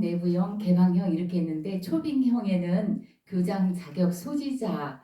내부형, 개방형 이렇게 있는데 초빙형에는 교장 자격 소지자가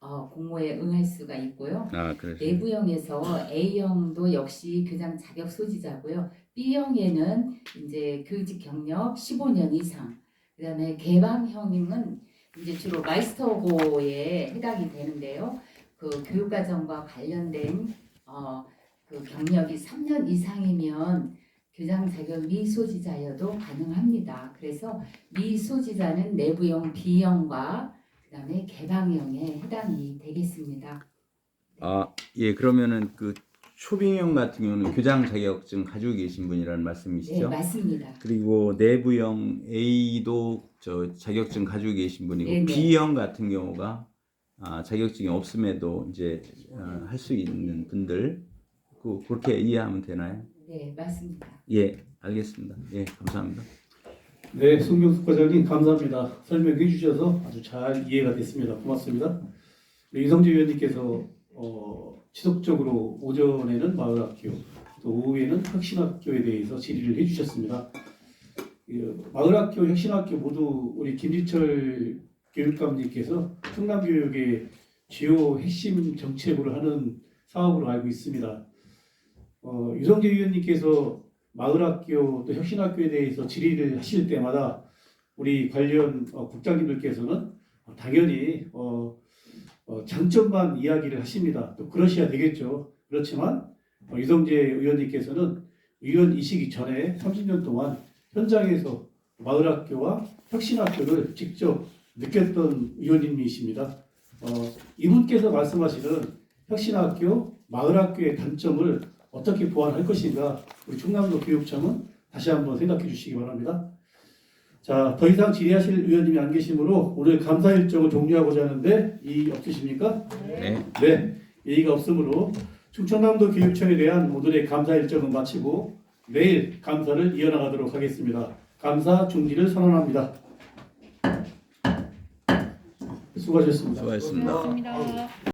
어, 공모에 응할 수가 있고요. 아, 내부형에서 A형도 역시 교장 자격 소지자고요. B형에는 이제 교직 경력 15년 이상. 그다음에 개방형은 이제 주로 마이스터고에 해당이 되는데요. 그 교육과정과 관련된 어, 그 경력이 3년 이상이면 교장 자격 미소지자여도 가능합니다. 그래서 미소지자는 내부형 B형과 그 다음에 개방형에 해당이 되겠습니다. 아, 예, 그러면은 그 초빙형 같은 경우는 교장 자격증 가지고 계신 분이라는 네, 말씀이시죠? 맞습니다. 그리고 내부형 A도 저 자격증 가지고 계신 분이고 네네. B형 같은 경우가 아, 자격증이 없음에도 이제 어, 할수 있는 분들 그, 그렇게 이해하면 되나요? 네, 맞습니다. 예, 알겠습니다. 예, 감사합니다. 네, 송경숙 과장님 감사합니다. 설명해 주셔서 아주 잘 이해가 됐습니다. 고맙습니다. 우리 이성재 위원님께서 어, 지속적으로 오전에는 마을학교, 또 오후에는 혁신학교에 대해서 질의를 해주셨습니다. 그 마을학교, 혁신학교 모두 우리 김지철 교육감님께서 충남교육의 주요 핵심 정책으로 하는 사업으로 알고 있습니다. 어, 유성재 위원님께서 마을학교 또 혁신학교에 대해서 질의를 하실 때마다 우리 관련 어, 국장님들께서는 당연히 어, 어, 장점만 이야기를 하십니다. 또 그러셔야 되겠죠. 그렇지만 어, 유성재 의원님께서는 의원 이시기 전에 30년 동안 현장에서 마을학교와 혁신학교를 직접 느꼈던 의원님이십니다. 어, 이분께서 말씀하시는 혁신학교, 마을학교의 단점을 어떻게 보완할 것인가 우리 충남도 교육청은 다시 한번 생각해 주시기 바랍니다. 자, 더 이상 질의하실 의원님이 안 계시므로 오늘 감사 일정을 종료하고자 하는데 이 없으십니까? 네. 네, 예의가 없으므로 충청남도 교육청에 대한 오늘의 감사 일정은 마치고 내일 감사를 이어나가도록 하겠습니다. 감사 중지를 선언합니다. 수고하셨습니다. 수고하셨습니다. 고맙습니다.